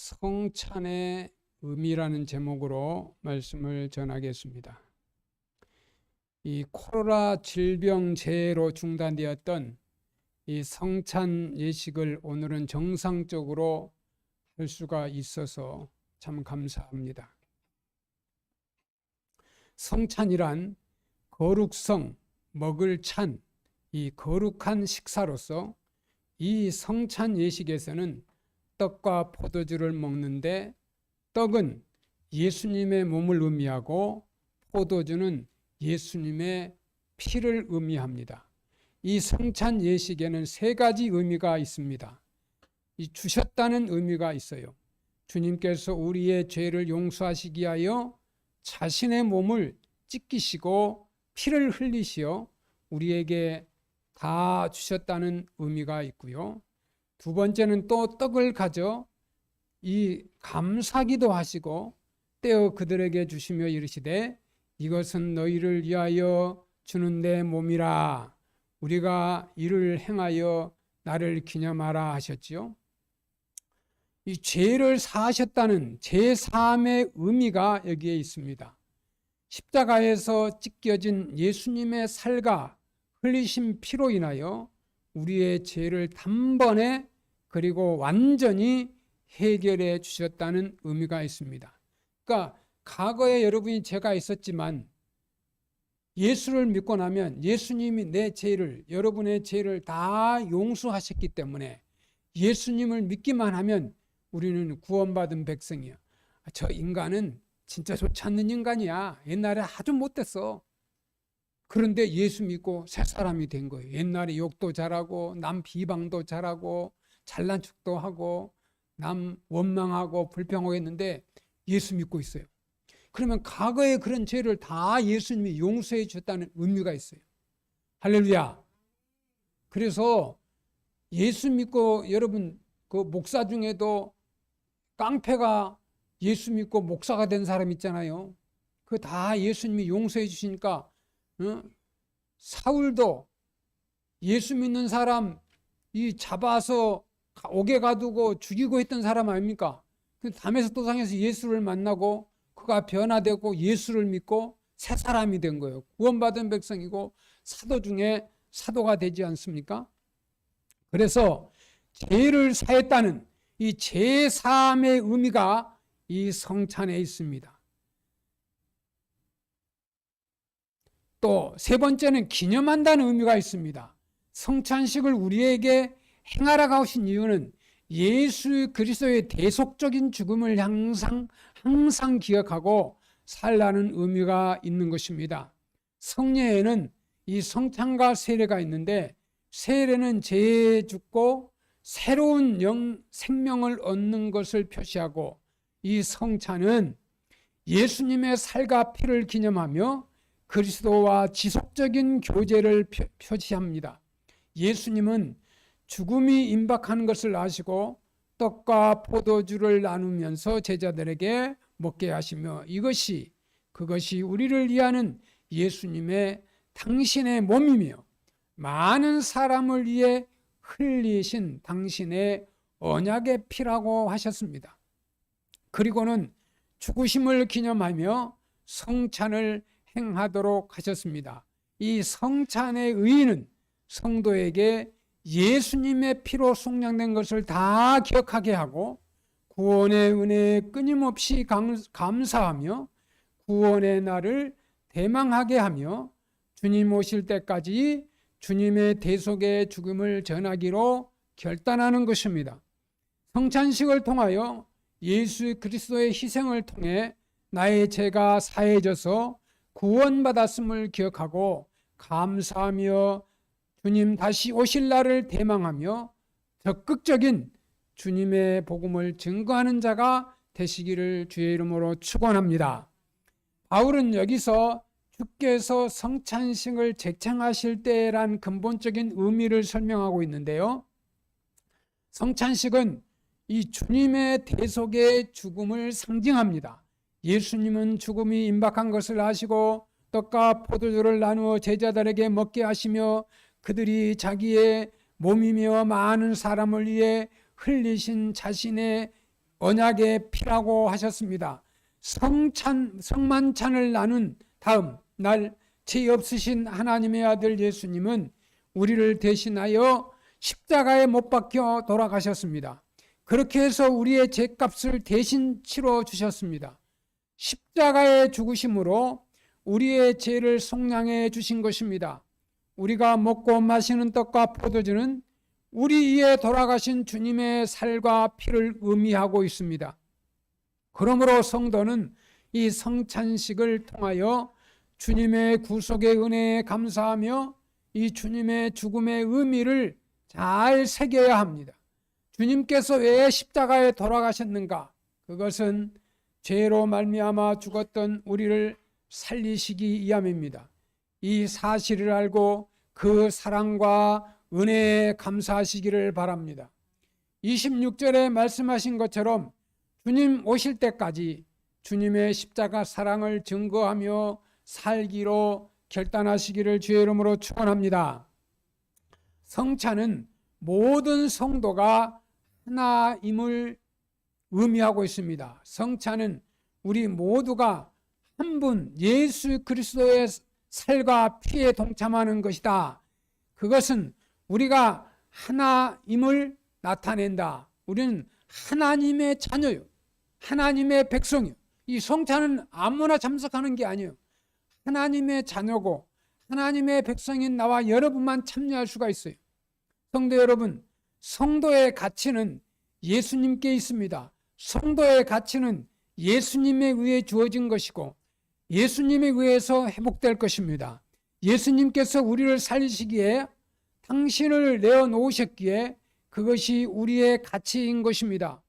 성찬의 의미라는 제목으로 말씀을 전하겠습니다. 이 코로나 질병 재해로 중단되었던 이 성찬 예식을 오늘은 정상적으로 할 수가 있어서 참 감사합니다. 성찬이란 거룩성, 먹을 찬, 이 거룩한 식사로서 이 성찬 예식에서는 떡과 포도주를 먹는데 떡은 예수님의 몸을 의미하고 포도주는 예수님의 피를 의미합니다. 이 성찬 예식에는 세 가지 의미가 있습니다. 이 주셨다는 의미가 있어요. 주님께서 우리의 죄를 용서하시기 위하여 자신의 몸을 찢기시고 피를 흘리시어 우리에게 다 주셨다는 의미가 있고요. 두 번째는 또 떡을 가져 이 감사기도 하시고 떼어 그들에게 주시며 이르시되 이것은 너희를 위하여 주는 내 몸이라 우리가 이를 행하여 나를 기념하라 하셨지요. 이 죄를 사하셨다는 제3의 의미가 여기에 있습니다. 십자가에서 찢겨진 예수님의 살과 흘리신 피로 인하여 우리의 죄를 단번에 그리고 완전히 해결해 주셨다는 의미가 있습니다. 그러니까 과거에 여러분이 죄가 있었지만 예수를 믿고 나면 예수님이 내 죄를 여러분의 죄를 다 용서하셨기 때문에 예수님을 믿기만 하면 우리는 구원받은 백성이야. 저 인간은 진짜 좋지 않는 인간이야. 옛날에 아주 못됐어. 그런데 예수 믿고 새 사람이 된 거예요. 옛날에 욕도 잘하고 남 비방도 잘하고 잘난 척도 하고 남 원망하고 불평하고 했는데 예수 믿고 있어요. 그러면 과거의 그런 죄를 다 예수님이 용서해 줬다는 의미가 있어요. 할렐루야. 그래서 예수 믿고 여러분 그 목사 중에도 깡패가 예수 믿고 목사가 된 사람 있잖아요. 그 다 예수님이 용서해 주시니까 어? 사울도 예수 믿는 사람 이 잡아서 옥에 가두고 죽이고 했던 사람 아닙니까? 그 담에서 도상에서 예수를 만나고 그가 변화되고 예수를 믿고 새 사람이 된 거예요. 구원받은 백성이고 사도 중에 사도가 되지 않습니까? 그래서 죄를 사했다는 이 제3의 의미가 이 성찬에 있습니다. 또 세 번째는 기념한다는 의미가 있습니다. 성찬식을 우리에게 행하라고 하신 이유는 예수 그리스도의 대속적인 죽음을 항상 항상 기억하고 살라는 의미가 있는 것입니다. 성례에는 이 성찬과 세례가 있는데 세례는 죄에 죽고 새로운 영 생명을 얻는 것을 표시하고 이 성찬은 예수님의 살과 피를 기념하며 그리스도와 지속적인 교제를 표시합니다. 예수님은 죽음이 임박하는 것을 아시고 떡과 포도주를 나누면서 제자들에게 먹게 하시며 이것이 그것이 우리를 위하는 예수님의 당신의 몸이며 많은 사람을 위해 흘리신 당신의 언약의 피라고 하셨습니다. 그리고는 죽으심을 기념하며 성찬을 행하도록 하셨습니다. 이 성찬의 의의는 성도에게 예수님의 피로 속량된 것을 다 기억하게 하고 구원의 은혜에 끊임없이 감사하며 구원의 날을 대망하게 하며 주님 오실 때까지 주님의 대속의 죽음을 전하기로 결단하는 것입니다. 성찬식을 통하여 예수 그리스도의 희생을 통해 나의 죄가 사해져서 구원받았음을 기억하고 감사하며 주님 다시 오실 날을 대망하며 적극적인 주님의 복음을 증거하는 자가 되시기를 주의 이름으로 축원합니다. 바울은 여기서 주께서 성찬식을 제창하실 때란 근본적인 의미를 설명하고 있는데요. 성찬식은 이 주님의 대속의 죽음을 상징합니다. 예수님은 죽음이 임박한 것을 아시고 떡과 포도주를 나누어 제자들에게 먹게 하시며 그들이 자기의 몸이며 많은 사람을 위해 흘리신 자신의 언약의 피라고 하셨습니다. 성찬 성만찬을 나눈 다음 날 죄 없으신 하나님의 아들 예수님은 우리를 대신하여 십자가에 못 박혀 돌아가셨습니다. 그렇게 해서 우리의 죄값을 대신 치러 주셨습니다. 십자가의 죽으심으로 우리의 죄를 속량해 주신 것입니다. 우리가 먹고 마시는 떡과 포도주는 우리 위에 돌아가신 주님의 살과 피를 의미하고 있습니다. 그러므로 성도는 이 성찬식을 통하여 주님의 구속의 은혜에 감사하며 이 주님의 죽음의 의미를 잘 새겨야 합니다. 주님께서 왜 십자가에 돌아가셨는가? 그것은 죄로 말미암아 죽었던 우리를 살리시기 위함입니다. 이 사실을 알고 그 사랑과 은혜에 감사하시기를 바랍니다. 26절에 말씀하신 것처럼 주님 오실 때까지 주님의 십자가 사랑을 증거하며 살기로 결단하시기를 주의 이름으로 축원합니다. 성찬은 모든 성도가 하나임을 의미하고 있습니다. 성찬은 우리 모두가 한 분 예수 그리스도의 살과 피에 동참하는 것이다. 그것은 우리가 하나임을 나타낸다. 우리는 하나님의 자녀요. 하나님의 백성이요. 이 성찬은 아무나 참석하는 게 아니에요. 하나님의 자녀고 하나님의 백성인 나와 여러분만 참여할 수가 있어요. 성도 여러분, 성도의 가치는 예수님께 있습니다. 성도의 가치는 예수님에 의해 주어진 것이고 예수님에 의해서 회복될 것입니다. 예수님께서 우리를 살리시기에 당신을 내어 놓으셨기에 그것이 우리의 가치인 것입니다.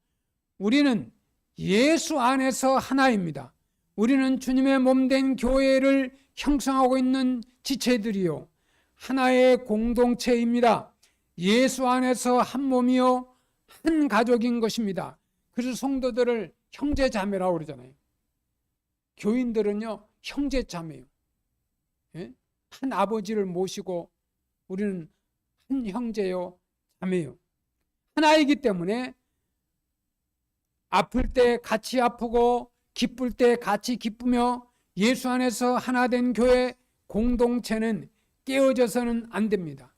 우리는 예수 안에서 하나입니다. 우리는 주님의 몸된 교회를 형성하고 있는 지체들이요. 하나의 공동체입니다. 예수 안에서 한 몸이요. 한 가족인 것입니다. 그래서 성도들을 형제 자매라고 그러잖아요. 교인들은요, 형제 자매요. 예? 한 아버지를 모시고 우리는 한 형제요, 자매요. 하나이기 때문에 아플 때 같이 아프고 기쁠 때 같이 기쁘며 예수 안에서 하나 된 교회 공동체는 깨어져서는 안 됩니다.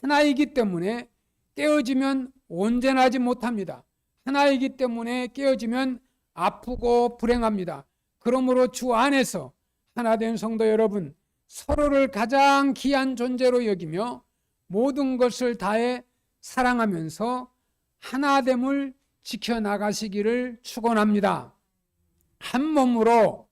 하나이기 때문에 깨어지면 온전하지 못합니다. 하나이기 때문에 깨어지면 아프고 불행합니다. 그러므로 주 안에서 하나 된 성도 여러분, 서로를 가장 귀한 존재로 여기며 모든 것을 다해 사랑하면서 하나됨을 지켜나가시기를 축원합니다. 한 몸으로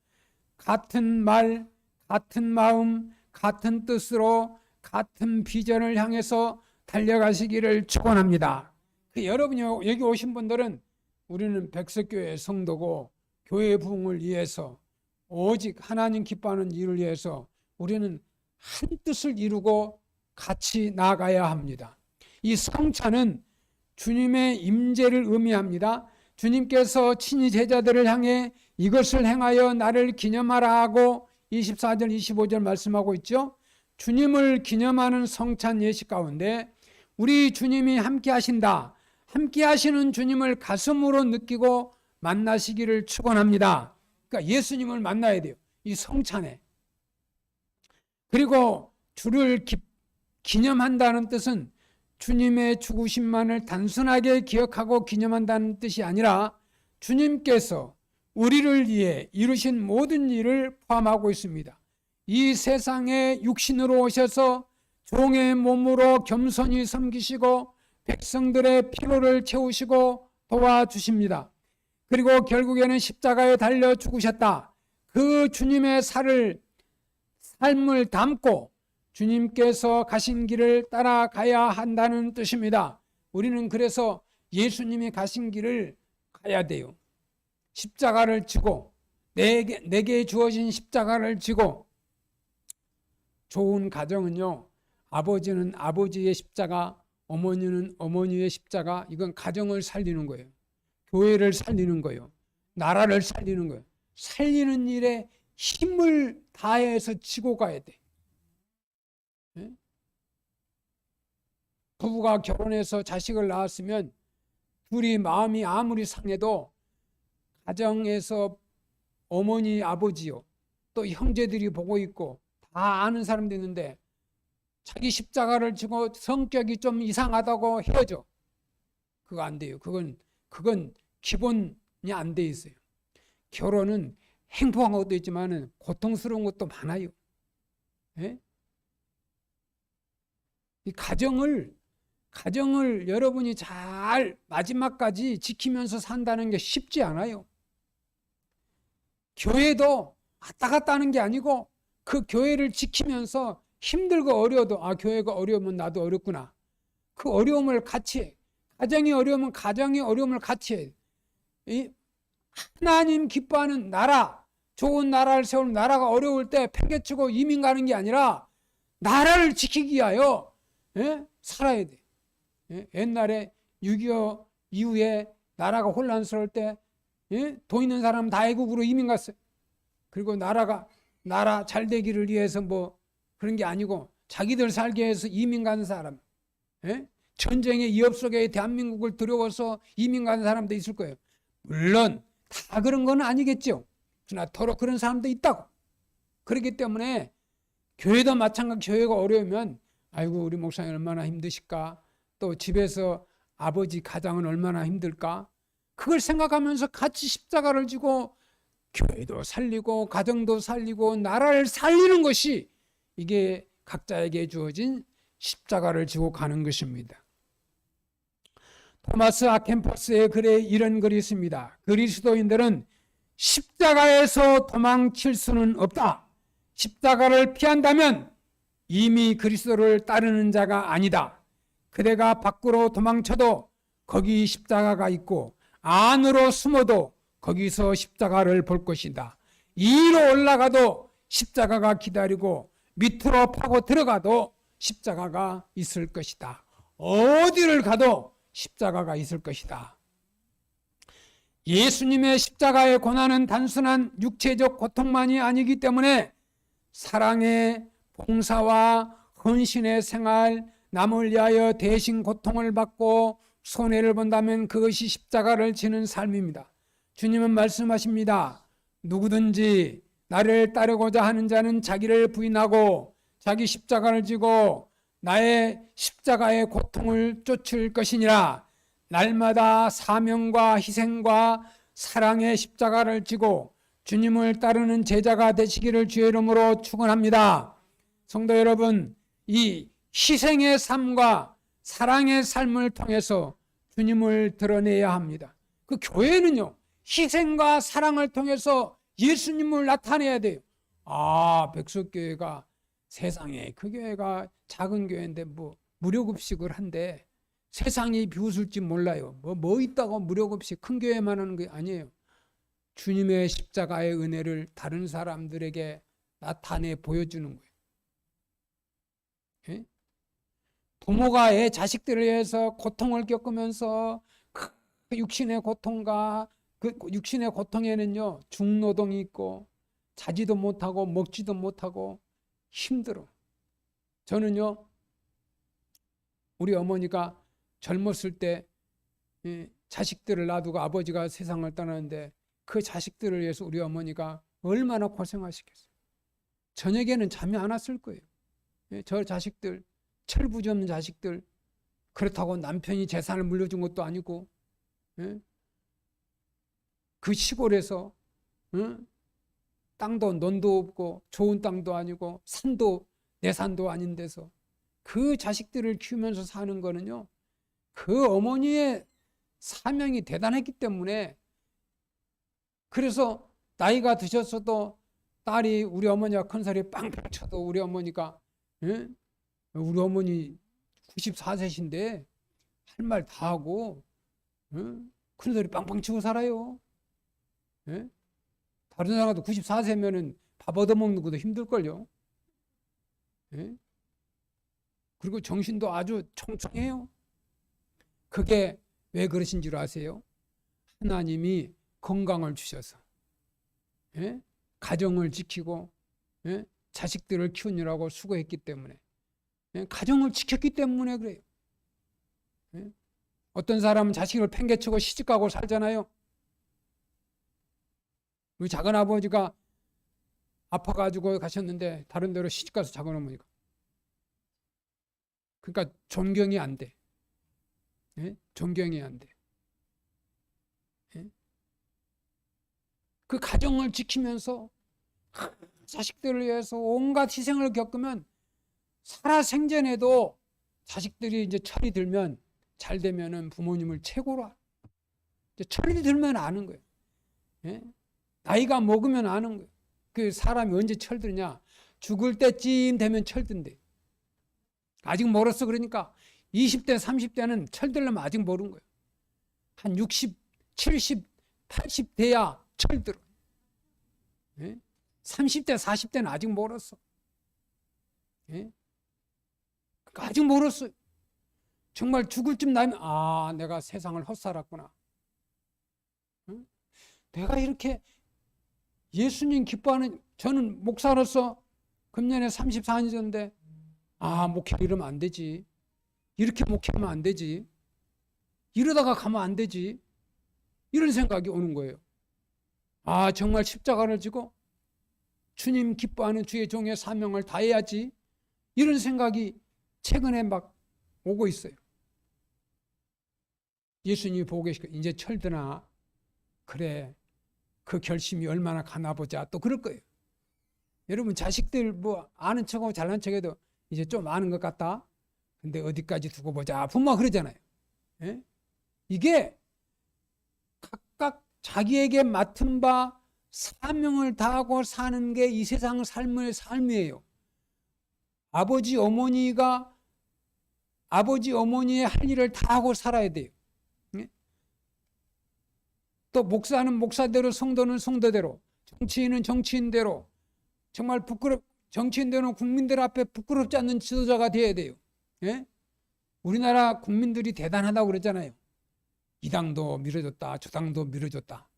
같은 말, 같은 마음, 같은 뜻으로 같은 비전을 향해서 달려가시기를 축원합니다. 그 여러분이 여기 오신 분들은 우리는 백석교회 성도고 교회 부흥을 위해서 오직 하나님 기뻐하는 일을 위해서 우리는 한 뜻을 이루고 같이 나가야 합니다. 이 성찬은 주님의 임재를 의미합니다. 주님께서 친히 제자들을 향해 이것을 행하여 나를 기념하라 하고 24절 25절 말씀하고 있죠. 주님을 기념하는 성찬 예식 가운데 우리 주님이 함께 하신다. 함께 하시는 주님을 가슴으로 느끼고 만나시기를 축원합니다. 그러니까 예수님을 만나야 돼요. 이 성찬에. 그리고 주를 기, 기념한다는 뜻은 주님의 죽으심만을 단순하게 기억하고 기념한다는 뜻이 아니라 주님께서 우리를 위해 이루신 모든 일을 포함하고 있습니다. 이 세상에 육신으로 오셔서 종의 몸으로 겸손히 섬기시고 백성들의 피로를 채우시고 도와주십니다. 그리고 결국에는 십자가에 달려 죽으셨다. 그 주님의 살을 삶을 담고 주님께서 가신 길을 따라가야 한다는 뜻입니다. 우리는 그래서 예수님이 가신 길을 가야 돼요. 십자가를 지고 내게, 내게 주어진 십자가를 지고 좋은 가정은요. 아버지는 아버지의 십자가, 어머니는 어머니의 십자가 이건 가정을 살리는 거예요. 교회를 살리는 거예요. 나라를 살리는 거예요. 살리는 일에 힘을 다해서 지고 가야 돼. 네? 부부가 결혼해서 자식을 낳았으면 둘이 마음이 아무리 상해도 가정에서 어머니, 아버지요, 또 형제들이 보고 있고 다 아는 사람도 있는데 자기 십자가를 지고 성격이 좀 이상하다고 헤어져. 그거 안 돼요. 그건 그건 기본이 안 돼 있어요. 결혼은 행복한 것도 있지만은 고통스러운 것도 많아요. 예? 이 가정을 가정을 여러분이 잘 마지막까지 지키면서 산다는 게 쉽지 않아요. 교회도 왔다 갔다 하는 게 아니고 그 교회를 지키면서 힘들고 어려워도 아 교회가 어려우면 나도 어렵구나. 그 어려움을 같이 해. 가정이 어려우면 가정의 어려움을 같이 해. 이 하나님 기뻐하는 나라, 좋은 나라를 세우는 나라가 어려울 때 팽개치고 이민 가는 게 아니라 나라를 지키기 위하여 예? 살아야 돼. 예? 옛날에 6.25 이후에 나라가 혼란스러울 때 예? 돈 있는 사람 다 애국으로 이민 갔어요. 그리고 나라가 나라 잘 되기를 위해서 뭐 그런 게 아니고 자기들 살게 해서 이민 간 사람, 예? 전쟁의 위협 속에 대한민국을 두려워서 이민 간 사람도 있을 거예요. 물론 다 그런 건 아니겠죠. 그러나 더러 그런 사람도 있다고. 그렇기 때문에 교회도 마찬가지 교회가 어려우면 아이고 우리 목사님 얼마나 힘드실까 또 집에서 아버지 가장은 얼마나 힘들까 그걸 생각하면서 같이 십자가를 지고 교회도 살리고 가정도 살리고 나라를 살리는 것이 이게 각자에게 주어진 십자가를 지고 가는 것입니다. 토마스 아켄퍼스의 글에 이런 글이 있습니다. 그리스도인들은 십자가에서 도망칠 수는 없다. 십자가를 피한다면 이미 그리스도를 따르는 자가 아니다. 그대가 밖으로 도망쳐도 거기 십자가가 있고 안으로 숨어도 거기서 십자가를 볼 것이다. 위로 올라가도 십자가가 기다리고 밑으로 파고 들어가도 십자가가 있을 것이다. 어디를 가도 십자가가 있을 것이다. 예수님의 십자가의 고난은 단순한 육체적 고통만이 아니기 때문에 사랑의 봉사와 헌신의 생활, 남을 위하여 대신 고통을 받고 손해를 본다면 그것이 십자가를 지는 삶입니다. 주님은 말씀하십니다. 누구든지 나를 따르고자 하는 자는 자기를 부인하고 자기 십자가를 지고 나의 십자가의 고통을 쫓을 것이니라. 날마다 사명과 희생과 사랑의 십자가를 지고 주님을 따르는 제자가 되시기를 주의 이름으로 축원합니다. 성도 여러분, 이 희생의 삶과 사랑의 삶을 통해서 주님을 드러내야 합니다. 그 교회는요, 희생과 사랑을 통해서 예수님을 나타내야 돼요. 아, 백석교회가 세상에 그 교회가 작은 교회인데 뭐 무료급식을 한데 세상이 비웃을지 몰라요. 뭐, 뭐 있다고 무료급식 큰 교회만 하는 게 아니에요. 주님의 십자가의 은혜를 다른 사람들에게 나타내 보여주는 거예요. 예? 부모가 애 자식들을 위해서 고통을 겪으면서 그 육신의 고통과 그 육신의 고통에는요 중노동이 있고 자지도 못하고 먹지도 못하고 힘들어. 저는요 우리 어머니가 젊었을 때 예, 자식들을 놔두고 아버지가 세상을 떠나는데 그 자식들을 위해서 우리 어머니가 얼마나 고생하시겠어요. 저녁에는 잠이 안 왔을 거예요. 예, 저 자식들 철부지 없는 자식들 그렇다고 남편이 재산을 물려준 것도 아니고 예? 그 시골에서 예? 땅도 논도 없고 좋은 땅도 아니고 산도 내 산도 아닌 데서 그 자식들을 키우면서 사는 거는요 그 어머니의 사명이 대단했기 때문에 그래서 나이가 드셨어도 딸이 우리 어머니가 큰 소리 빵빵 쳐도 우리 어머니가 예? 우리 어머니 94세신데 할 말 다 하고 예? 큰 소리 빵빵 치고 살아요. 예? 다른 사람도 94세면은 밥 얻어먹는 것도 힘들걸요. 예? 그리고 정신도 아주 청청해요. 그게 왜 그러신 줄 아세요? 하나님이 건강을 주셔서 예? 가정을 지키고 예? 자식들을 키우느라고 수고했기 때문에 예? 가정을 지켰기 때문에 그래요. 예? 어떤 사람은 자식을 팽개치고 시집가고 살잖아요. 우리 작은 아버지가 아파가지고 가셨는데 다른 데로 시집가서 작은 어머니가 그러니까 존경이 안 돼. 예? 존경이 안 돼. 예? 그 가정을 지키면서 자식들을 위해서 온갖 희생을 겪으면 살아 생전에도 자식들이 이제 철이 들면 잘 되면은 부모님을 최고로. 이제 철이 들면 아는 거예요. 예? 나이가 먹으면 아는 거예요. 그 사람이 언제 철드냐? 죽을 때쯤 되면 철든대. 아직 멀었어 그러니까 20대 30대는 철들려면 아직 모르는 거예요. 한 60, 70, 80 돼야 철들어. 예? 30대 40대는 아직 멀었어. 예? 그러니까 아직 멀었어요. 정말 죽을 쯤 나면 아 내가 세상을 헛살았구나. 응? 내가 이렇게 예수님 기뻐하는 저는 목사로서 금년에 34년 전인데 아 목회 이러면 안 되지. 이렇게 목회하면 안 되지. 이러다가 가면 안 되지. 이런 생각이 오는 거예요. 아 정말 십자가를 지고 주님 기뻐하는 주의 종의 사명을 다해야지. 이런 생각이 최근에 막 오고 있어요. 예수님이 보고 계시고 이제 철드나 그래 그 결심이 얼마나 가나 보자 또 그럴 거예요. 여러분 자식들 뭐 아는 척하고 잘난 척해도 이제 좀 아는 것 같다. 근데 어디까지 두고 보자 부모가 그러잖아요. 예? 이게 각각 자기에게 맡은 바 사명을 다하고 사는 게 이 세상 삶의 삶이에요. 아버지 어머니가 아버지 어머니의 할 일을 다 하고 살아야 돼요. 예? 또 목사는 목사대로 성도는 성도대로 정치인은 정치인대로 정말 부끄럽 정치인들은 국민들 앞에 부끄럽지 않는 지도자가 되어야 돼요. 예? 우리나라 국민들이 대단하다고 그러잖아요. 이 당도 밀어줬다, 저 당도 밀어줬다.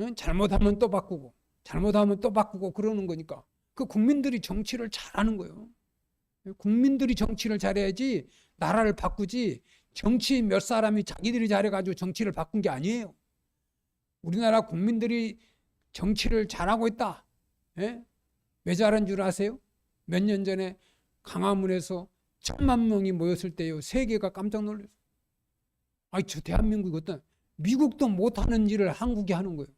예? 잘못하면 또 바꾸고, 잘못하면 또 바꾸고 그러는 거니까 그 국민들이 정치를 잘하는 거예요. 국민들이 정치를 잘해야지 나라를 바꾸지 정치 몇 사람이 자기들이 잘해가지고 정치를 바꾼 게 아니에요. 우리나라 국민들이 정치를 잘하고 있다. 예? 왜 잘한 줄 아세요? 몇 년 전에 강화문에서 천만 명이 모였을 때요. 세계가 깜짝 놀랐어요. 아이, 저 대한민국이 어떤, 미국도 못하는 일을 한국이 하는 거예요.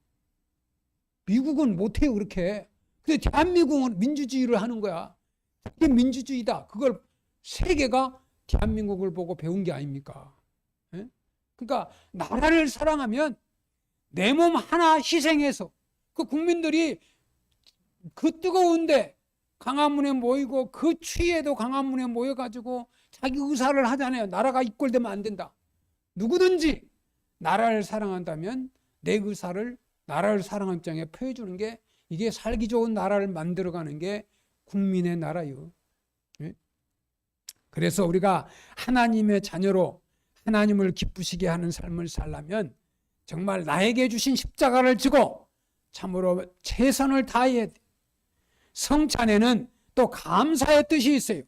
미국은 못해요, 그렇게. 근데 대한민국은 민주주의를 하는 거야. 그게 민주주의다. 그걸 세계가 대한민국을 보고 배운 게 아닙니까? 예? 그러니까 나라를 사랑하면 내 몸 하나 희생해서 그 국민들이 그 뜨거운데 강화문에 모이고 그 추위에도 강화문에 모여가지고 자기 의사를 하잖아요. 나라가 이꼴되면 안 된다. 누구든지 나라를 사랑한다면 내 의사를 나라를 사랑하는 입장에 표해주는 게 이게 살기 좋은 나라를 만들어가는 게 국민의 나라요. 예? 그래서 우리가 하나님의 자녀로 하나님을 기쁘시게 하는 삶을 살려면 정말 나에게 주신 십자가를 지고 참으로 최선을 다해야 돼. 성찬에는 또 감사의 뜻이 있어요.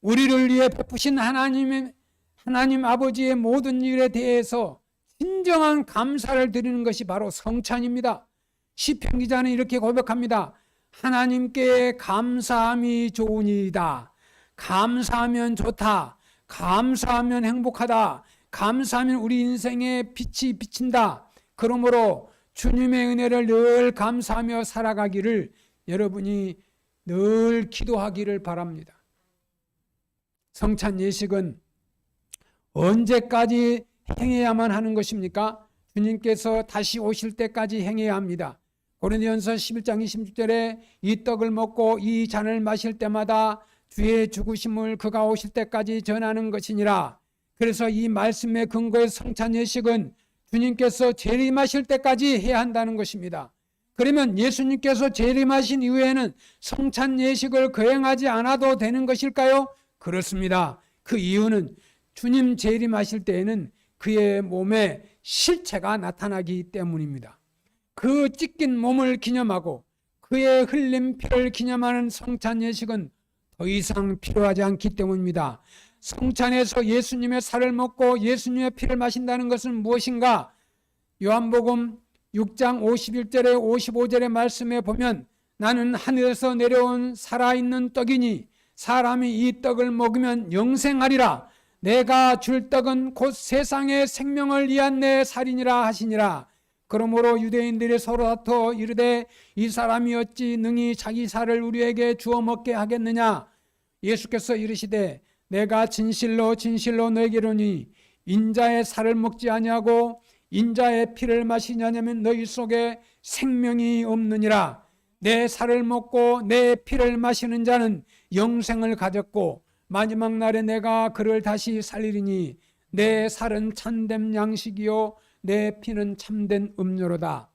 우리를 위해 베푸신 하나님의 하나님 아버지의 모든 일에 대해서 진정한 감사를 드리는 것이 바로 성찬입니다. 시편 기자는 이렇게 고백합니다. 하나님께 감사함이 좋으니이다. 감사하면 좋다. 감사하면 행복하다. 감사하면 우리 인생에 빛이 비친다. 그러므로 주님의 은혜를 늘 감사하며 살아가기를 여러분이 늘 기도하기를 바랍니다. 성찬 예식은 언제까지 행해야만 하는 것입니까? 주님께서 다시 오실 때까지 행해야 합니다. 고린도전서 11장 26절에 이 떡을 먹고 이 잔을 마실 때마다 주의 죽으심을 그가 오실 때까지 전하는 것이니라. 그래서 이 말씀의 근거의 성찬 예식은 주님께서 재림하실 때까지 해야 한다는 것입니다. 그러면 예수님께서 재림하신 이후에는 성찬 예식을 거행하지 않아도 되는 것일까요? 그렇습니다. 그 이유는 주님 재림하실 때에는 그의 몸에 실체가 나타나기 때문입니다. 그 찢긴 몸을 기념하고 그의 흘린 피를 기념하는 성찬 예식은 더 이상 필요하지 않기 때문입니다. 성찬에서 예수님의 살을 먹고 예수님의 피를 마신다는 것은 무엇인가? 요한복음 6장 51절에 55절의 말씀에 보면 나는 하늘에서 내려온 살아있는 떡이니 사람이 이 떡을 먹으면 영생하리라. 내가 줄 떡은 곧 세상의 생명을 위한 내 살이니라 하시니라. 그러므로 유대인들이 서로 다투어 이르되 이 사람이 어찌 능히 자기 살을 우리에게 주어 먹게 하겠느냐 예수께서 이르시되 내가 진실로 진실로 너에게 이르니 인자의 살을 먹지 아니하고 인자의 피를 마시냐면 너희 속에 생명이 없느니라 내 살을 먹고 내 피를 마시는 자는 영생을 가졌고 마지막 날에 내가 그를 다시 살리리니 내 살은 참된 양식이요 내 피는 참된 음료로다.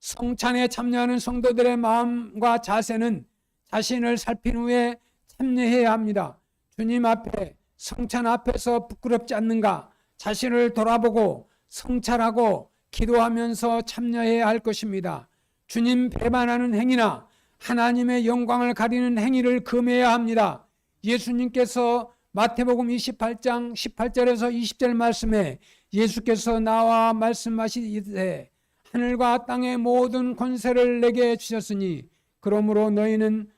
성찬에 참여하는 성도들의 마음과 자세는 자신을 살핀 후에 참여해야 합니다. 주님 앞에 성찬 앞에서 부끄럽지 않는가 자신을 돌아보고 성찰하고 기도하면서 참여해야 할 것입니다. 주님 배반하는 행위나 하나님의 영광을 가리는 행위를 금해야 합니다. 예수님께서 마태복음 28장 18절에서 20절 말씀에 예수께서 나와 말씀하시되 하늘과 땅의 모든 권세를 내게 주셨으니 그러므로 너희는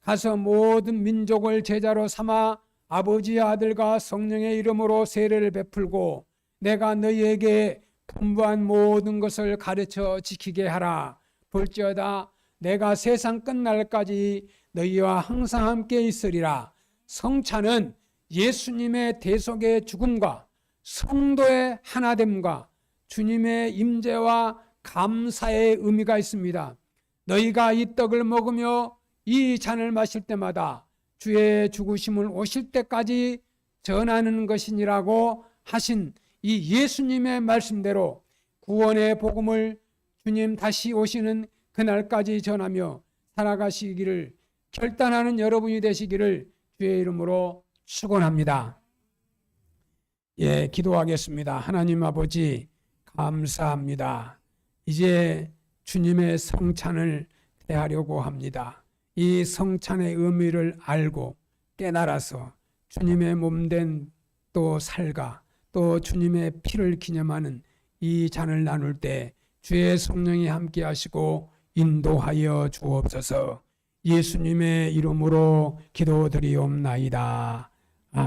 가서 모든 민족을 제자로 삼아 아버지의 아들과 성령의 이름으로 세례를 베풀고 내가 너희에게 분부한 모든 것을 가르쳐 지키게 하라 볼지어다 내가 세상 끝날까지 너희와 항상 함께 있으리라 성찬은 예수님의 대속의 죽음과 성도의 하나됨과 주님의 임재와 감사의 의미가 있습니다. 너희가 이 떡을 먹으며 이 잔을 마실 때마다 주의 죽으심을 오실 때까지 전하는 것이니라고 하신 이 예수님의 말씀대로 구원의 복음을 주님 다시 오시는 그날까지 전하며 살아가시기를 결단하는 여러분이 되시기를 주의 이름으로 축원합니다. 예, 기도하겠습니다. 하나님 아버지 감사합니다. 이제 주님의 성찬을 대하려고 합니다. 이 성찬의 의미를 알고 깨달아서 주님의 몸된 또 살과 또 주님의 피를 기념하는 이 잔을 나눌 때 주의 성령이 함께 하시고 인도하여 주옵소서 예수님의 이름으로 기도드리옵나이다.